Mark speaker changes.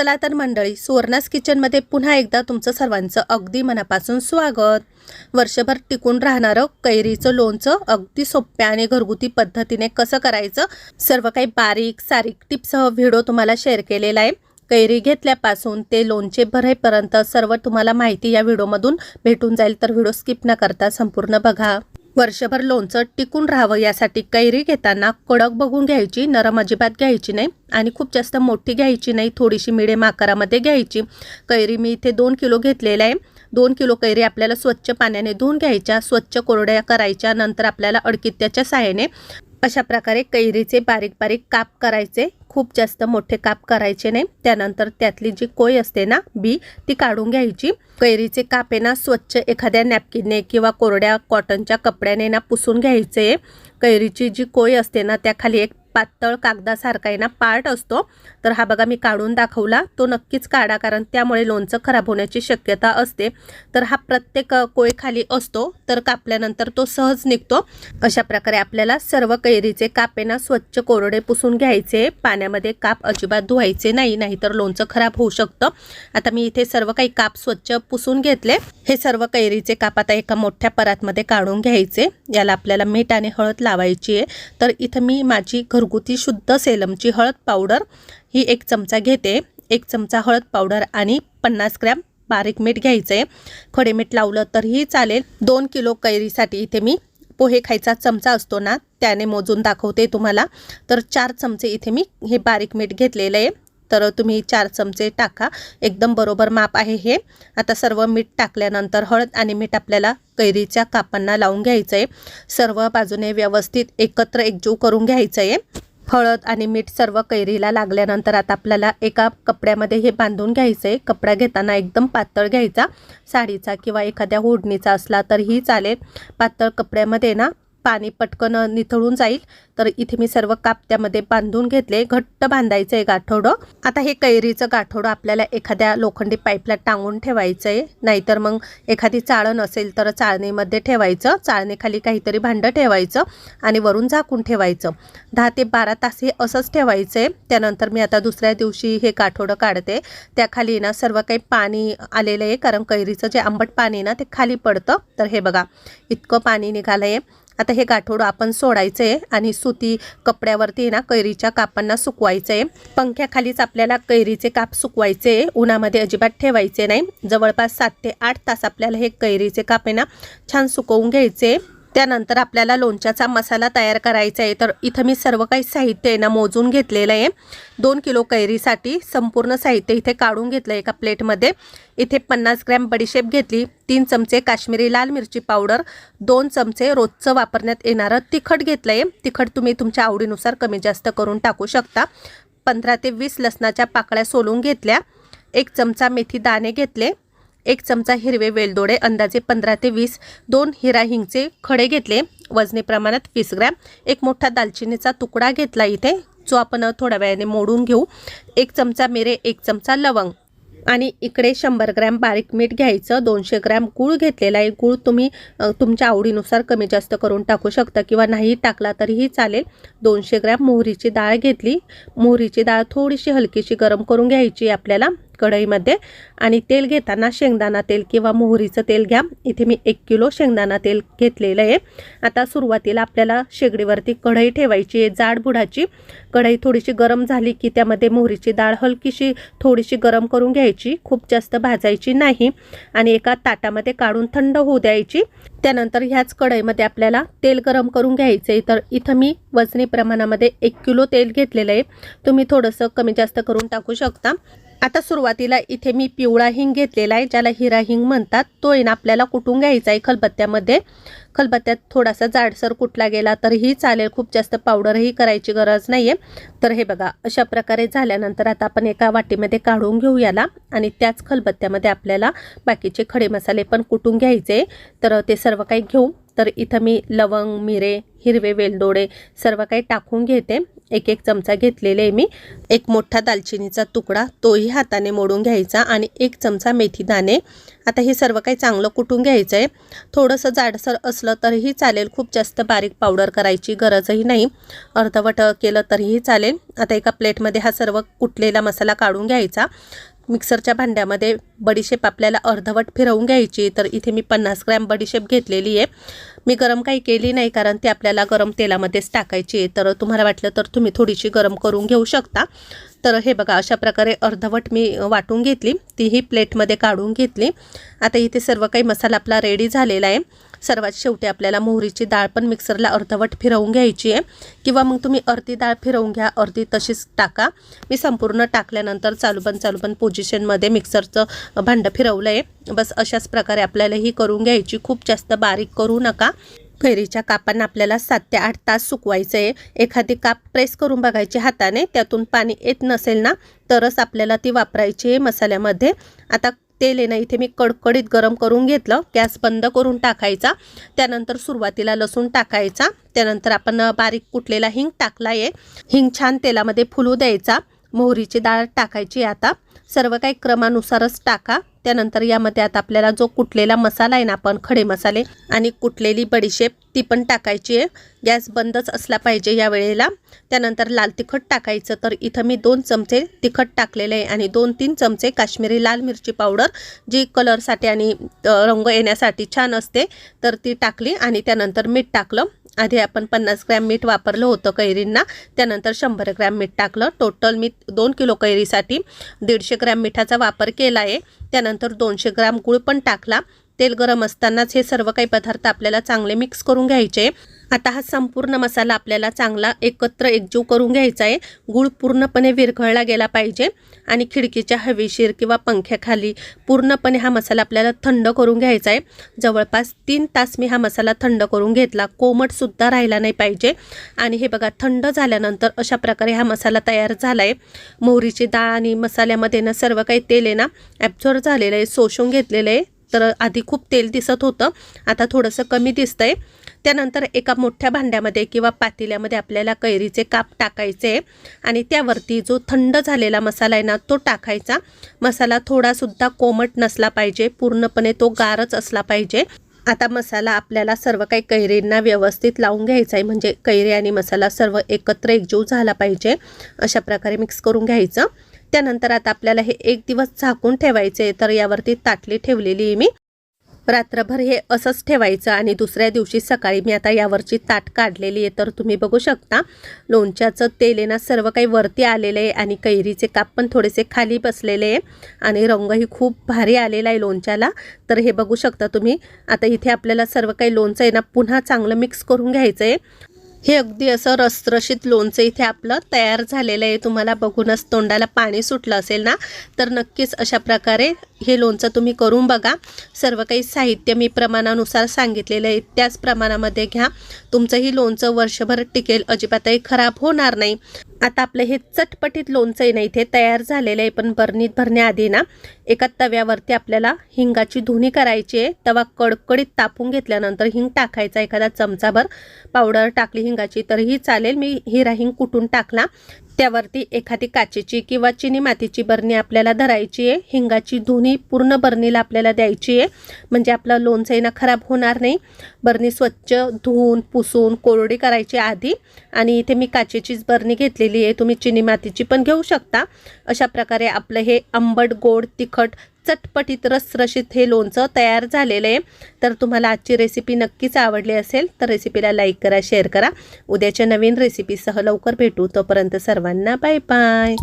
Speaker 1: चला तर मंडळी सुवर्णास किचनमध्ये पुन्हा एकदा तुमचं सर्वांचं अगदी मनापासून स्वागत. वर्षभर टिकून राहणारं कैरीचं लोणचं अगदी सोप्या आणि घरगुती पद्धतीने कसं करायचं सर्व काही बारीक सारीक टिप्सह व्हिडिओ तुम्हाला शेअर केलेला आहे. कैरी घेतल्यापासून ते लोणचे भरेपर्यंत सर्व तुम्हाला माहिती या व्हिडिओमधून भेटून जाईल तर व्हिडिओ स्किप न करता संपूर्ण बघा. वर्षभर लोणचं टिकून राहावं यासाठी कैरी घेताना कडक बघून घ्यायची नरम अजिबात घ्यायची नाही आणि खूप जास्त मोठी घ्यायची नाही थोडीशी मिडियम आकारामध्ये घ्यायची. कैरी मी इथे दोन किलो घेतलेल्या आहे. दोन किलो कैरी आपल्याला स्वच्छ पाण्याने धुवून घ्यायच्या स्वच्छ कोरड्या करायच्या नंतर आपल्याला अडकित्याच्या साहाय्याने अशा प्रकारे कैरीचे बारीक बारीक काप करायचे. खूप जास्त मोठे काप करायचे नाही. त्यानंतर त्यातली जी कोय असते ना बी ती काढून घ्यायची. कैरीचे काप आहे ना स्वच्छ एखाद्या नॅपकिनने किंवा कोरड्या कॉटनच्या कपड्याने ना पुसून घ्यायचे. कैरीची जी कोय असते ना त्याखाली एक पातळ कागदासारखा आहे ना पार्ट असतो. तर हा बघा मी काढून दाखवला. तो नक्कीच काढा कारण त्यामुळे लोणचं खराब होण्याची शक्यता असते. तर हा प्रत्येक अ, कोय खाली असतो. तर कापल्यानंतर तो सहज निघतो. अशा प्रकारे आपल्याला सर्व कैरीचे कापेना स्वच्छ कोरडे पुसून घ्यायचे. पाण्यामध्ये काप अजिबात धुवायचे नाही नाहीतर लोणचं खराब होऊ शकतं. आता मी इथे सर्व काही काप स्वच्छ पुसून घेतले. हे सर्व कैरीचे काप आता एका मोठ्या परातमध्ये काढून घ्यायचे. याला आपल्याला मीठ आणि हळद लावायची आहे. तर इथं मी माझी घरगुती शुद्ध सेलमची हळद पावडर ही एक चमचा घेते. एक चमचा हळद पावडर आणि पन्नास ग्रॅम बारीक मीठ घ्यायचं. आहे खडे मीठ लावलं तरीही चालेल. दोन किलो कैरीसाठी इथे मी पोहे खायचा चमचा असतो ना त्याने मोजून दाखवते तुम्हाला. तर चार चमचे इथे मी हे बारीक मीठ घेतलेलं आहे. तर तुम्ही चार चमचे टाका. एकदम बरोबर माप आहे हे. आता सर्व मीठ टाकल्यानंतर हळद आणि मीठ आपल्याला कैरीच्या कापांना लावून घ्यायचं आहे सर्व बाजूने व्यवस्थित एकत्र एकजीव करून घ्यायचं आहे हळद आणि मीठ सर्व कैरीला लागल्यानंतर आता आपल्याला एका कपड्यामध्ये हे बांधून घ्यायचं आहे कपडा घेताना एकदम पातळ घ्यायचा. साडीचा किंवा एखाद्या ओढणीचा असला तर ही चालेल. पातळ कपड्यामध्ये ना पाणी पटकन निथळून जाईल. तर इथे मी सर्व काप त्यामध्ये बांधून घेतले. घट्ट बांधायचं आहे गाठोडं. आता हे कैरीचं गाठोडं आपल्याला एखाद्या लोखंडी पाईपला टांगून ठेवायचं आहे नाहीतर मग एखादी चाळण असेल तर चाळणीमध्ये ठेवायचं. चाळणीखाली काहीतरी भांडं ठेवायचं आणि वरून झाकून ठेवायचं. दहा ते बारा तास हे असंच ठेवायचं आहे त्यानंतर मी आता दुसऱ्या दिवशी हे गाठोडं काढते. त्याखाली ना सर्व काही पाणी आलेलं आहे. कारण कैरीचं जे आंबट पाणी आहे ना ते खाली पडतं. तर हे बघा इतकं पाणी निघालं आहे आता हे गाठोडं आपण सोडायचं आहे आणि सुती कपड्यावरती ना कैरीच्या कापांना सुकवायचं आहे. पंख्याखालीच आपल्याला कैरीचे काप सुकवायचे उन्हामध्ये अजिबात ठेवायचे नाही. जवळपास सात ते आठ तास आपल्याला हे कैरीचे काप आहे ना छान सुकवून घ्यायचे त्यानंतर आपल्याला लोणच्याचा मसाला तयार करायचा आहे. तर इथं मी सर्व काही साहित्य आहे ना मोजून घेतलेलं आहे. दोन किलो कैरीसाठी संपूर्ण साहित्य इथे काढून घेतलं एका प्लेटमध्ये. इथे पन्नास ग्रॅम बडीशेप घेतली तीन चमचे काश्मीरी लाल मिरची पावडर दोन चमचे रोजचं वापरण्यात येणारं तिखट घेतलं आहे तिखट तुम्ही तुमच्या आवडीनुसार कमी जास्त करून टाकू शकता. पंधरा ते वीस लसणाच्या पाकळ्या सोलून घेतल्या. एक चमचा मेथी दाणे घेतले. एक चमचा हिरवे वेलदोडे अंदाजे पंधरा ते वीस दोन हिरा हिंगचे खडे घेतले वजनी प्रमाणात वीस ग्रॅम. एक मोठा दालचिनीचा तुकडा घेतला इथे जो आपण थोड्या वेळाने मोडून घेऊ. एक चमचा मिरे एक चमचा लवंग. आणि इकडे शंभर ग्रॅम बारीक मीठ घ्यायचं. दोनशे ग्रॅम गूळ घेतलेला आहे. गूळ तुम्ही तुमच्या आवडीनुसार कमी जास्त करून टाकू शकता किंवा नाही टाकला तरीही चालेल. दोनशे ग्रॅम मोहरीची डाळ घेतली. मोहरीची डाळ थोडीशी हलकीशी गरम करून घ्यायची आपल्याला. कढईमध्ये. आणि तेल घेताना शेंगदाणा तेल किंवा मोहरीचं तेल घ्या. इथे मी एक किलो शेंगदाणा तेल घेतलेलं आहे. आता सुरुवातीला आपल्याला शेगडीवरती कढई ठेवायची आहे जाड बुडाची. कढई थोडीशी गरम झाली की त्यामध्ये मोहरीची डाळ हलकीशी थोडीशी गरम करून घ्यायची. खूप जास्त भाजायची नाही. आणि एका ताटामध्ये काढून थंड होऊ द्यायची. त्यानंतर ह्याच कढईमध्ये आपल्याला तेल गरम करून घ्यायचं आहे तर इथं मी वजनी प्रमाणामध्ये एक किलो तेल घेतलेलं आहे. तुम्ही थोडंसं कमी जास्त करून टाकू शकता. आता सुरुवातीला इथे मी पिवळा हिंग घेतलेला आहे ज्याला हिरा हिंग म्हणतात. तो आहे ना आपल्याला कुटून घ्यायचा आहे खलबत्त्यामध्ये. खलबत्त्यात थोडासा जाडसर कुटला गेला तरीही चालेल खूप जास्त पावडरही करायची गरज नाही आहे तर हे बघा अशा प्रकारे झाल्यानंतर आता आपण एका वाटीमध्ये काढून घेऊ याला आणि त्याच खलबत्त्यामध्ये आपल्याला बाकीचे खडे मसाले पण कुटून घ्यायचे तर ते सर्व काही घेऊ. तर इथं मी लवंग मिरे हिरवे वेलदोडे सर्व काही टाकून घेते. एक एक चमचा घेतलेले आहे मी. एक मोठा दालचिनीचा तुकडा तोही हाताने मोडून घ्यायचा आणि एक चमचा मेथी दाणे. आता हे सर्व काही चांगलं कुटून घ्यायचं आहे थोडंसं जाडसर असलं तरीही चालेल. खूप जास्त बारीक पावडर करायची गरजही नाही. अर्धवट केलं तरीही चालेल. आता एका प्लेटमध्ये हा सर्व कुटलेला मसाला काढून घ्यायचा. मिक्सरच्या भांड्यामध्ये बडीशेप आपल्याला अर्धवट फिरवून घ्यायची. तर इथे मी पन्नास ग्रॅम बडीशेप घेतलेली आहे. मी गरम काही केली नाही कारण ती आपल्याला गरम तेलामध्येच टाकायची आहे. तर तुम्हाला वाटलं तर तुम्ही थोडीशी गरम करून घेऊ शकता. तर हे बघा अशा प्रकारे अर्धवट मी वाटून घेतली. तीही प्लेटमध्ये काढून घेतली. आता इथे सर्व काही मसाला आपला रेडी झालेला आहे. सर्वात शेवटी आपल्याला मोहरीची डाळ पण मिक्सरला अर्धवट फिरवून घ्यायची आहे. किंवा मग तुम्ही अर्धी डाळ फिरवून घ्या अर्धी तशीच टाका. मी संपूर्ण टाकल्यानंतर चालूबंद चालूबंद पोझिशनमध्ये मिक्सरचं भांडं फिरवलं आहे बस अशाच प्रकारे आपल्याला ही करून घ्यायची. खूप जास्त बारीक करू नका. कैरीच्या कापांना आपल्याला सात ते आठ तास सुकवायचं आहे एखादी काप प्रेस करून बघायची हाताने त्यातून पाणी येत नसेल ना तरच आपल्याला ती वापरायची आहे मसाल्यामध्ये. आता तेल आहे ना इथे मी कडकडीत गरम करून घेतलं. गॅस बंद करून टाकायचा. त्यानंतर सुरुवातीला लसूण टाकायचा. त्यानंतर आपण बारीक कुटलेला हिंग टाकला आहे हिंग छान तेलामध्ये फुलू द्यायचा. मोहरीची डाळ टाकायची आता. सर्व काही क्रमानुसारच टाका. त्यानंतर यामध्ये आता आपल्याला जो कुटलेला मसाला आहे ना आपण खडे मसाले आणि कुटलेली बडीशेप ती पण टाकायची आहे. गॅस बंदच असला पाहिजे या वेळेला. त्यानंतर लाल तिखट टाकायचं. तर इथं मी दोन चमचे तिखट टाकलेले आहे आणि दोन तीन चमचे काश्मीरी लाल मिरची पावडर जी कलरसाठी आणि रंग येण्यासाठी छान असते. तर ती टाकली आणि त्यानंतर मीठ टाकलं. आधी आपण पन्नास ग्रॅम मीठ वापरलं होतं कैरींना. त्यानंतर शंभर ग्रॅम मीठ टाकलं. टोटल मी दोन किलो कैरीसाठी दीडशे ग्रॅम मिठाचा वापर केला आहे. त्यानंतर दोनशे ग्रॅम गूळ पण टाकला. तेल गरम असतानाच हे सर्व काही पदार्थ आपल्याला चांगले मिक्स करून घ्यायचे. आता हा संपूर्ण मसाला आपल्याला चांगला एकत्र एकजीव करून घ्यायचा आहे. गूळ पूर्णपणे विरघळला गेला पाहिजे आणि खिडकीच्या हवेशीर किंवा पंख्याखाली पूर्णपणे हा मसाला आपल्याला थंड करून घ्यायचा आहे. जवळपास तीन तास मी हा मसाला थंड करून घेतला. कोमटसुद्धा राहिला नाही पाहिजे. आणि हे बघा थंड झाल्यानंतर अशा प्रकारे हा मसाला तयार झाला आहे मोहरीची डाळ आणि मसाल्यामध्ये ना सर्व काही तेल आहे ना ॲब्झॉर्व झालेलं आहे शोषून घेतलेलं आहे. तर आधी खूप तेल दिसत होतं. आता थोडंसं कमी दिसतंय. त्यानंतर एका मोठ्या भांड्यामध्ये किंवा पातेल्यामध्ये आपल्याला कैरीचे काप टाकायचे आणि त्यावरती जो थंड झालेला मसाला आहे ना तो टाकायचा. मसाला थोडासुद्धा कोमट नसला पाहिजे पूर्णपणे तो गारच असला पाहिजे. आता मसाला आपल्याला सर्व काही कैरींना व्यवस्थित लावून घ्यायचा आहे म्हणजे कैरी आणि मसाला सर्व एकत्र एकजीव झाला पाहिजे अशा प्रकारे मिक्स करून घ्यायचं. त्यानंतर आता आपल्याला हे एक दिवस झाकून ठेवायचे तर यावरती ताटली ठेवलेली आहे मी. रात्रभर हे असंच ठेवायचं आणि दुसऱ्या दिवशी सकाळी मी आता यावरची ताट काढलेली आहे. तर तुम्ही बघू शकता लोणच्याचं तेल आहे ना सर्व काही वरती आलेलं आहे आणि कैरीचे काप पण थोडेसे खाली बसलेले आहे आणि रंगही खूप भारी आलेला आहे लोणच्याला. तर हे बघू शकता तुम्ही आता इथे आपल्याला सर्व काही लोणचं आहे ना पुन्हा चांगलं मिक्स करून घ्यायचं आहे हे अगदी असं रसरशीत लोणचं इथे आपलं तयार झालेलं आहे. तुम्हाला बघूनच तोंडाला पाणी सुटलं असेल ना तर नक्कीच अशा प्रकारे हे लोणचं तुम्ही करून बघा. सर्व काही साहित्य मी प्रमाणानुसार सांगितलेलं आहे. त्याच प्रमाणामध्ये घ्या. तुमचंही लोणचं वर्षभर टिकेल. अजिबातही खराब होणार नाही. आता आपलं हे चटपटीत लोणचं नाही ना इथे तयार झालेलं आहे. पण बरणीत भरण्याआधी ना एका तव्यावरती आपल्याला हिंगाची धुनी करायची आहे. तवा कडकडीत तापून घेतल्यानंतर हिंग टाकायचा. एखादा चमचाभर पावडर टाकली हिंगाची तरीही चालेल. मी हिरा हिंग कुटून टाकला? त्यावरती एखादी काचेची किंवा चिनी मातीची बरणी आपल्याला धरायची आहे. हिंगाची धुनी पूर्ण बरणीला आपल्याला द्यायची आहे. म्हणजे आपलं लोणचं ना खराब होणार नाही. बरणी स्वच्छ धुवून पुसून कोरडी करायची आधी. आणि इथे मी काचेचीच बरणी घेतलेली आहे. तुम्ही चिनी मातीची पण घेऊ शकता. अशा प्रकारे आपलं हे आंबट गोड तिखट चटपटीत रसरशीत हे लोणचं तयार झालेलं आहे. तर तुम्हाला आजची रेसिपी नक्कीच आवडली असेल तर रेसिपीला लाईक करा शेअर करा. उद्याच्या नवीन रेसिपीसह लवकर भेटू. तोपर्यंत सर्वांना बाय बाय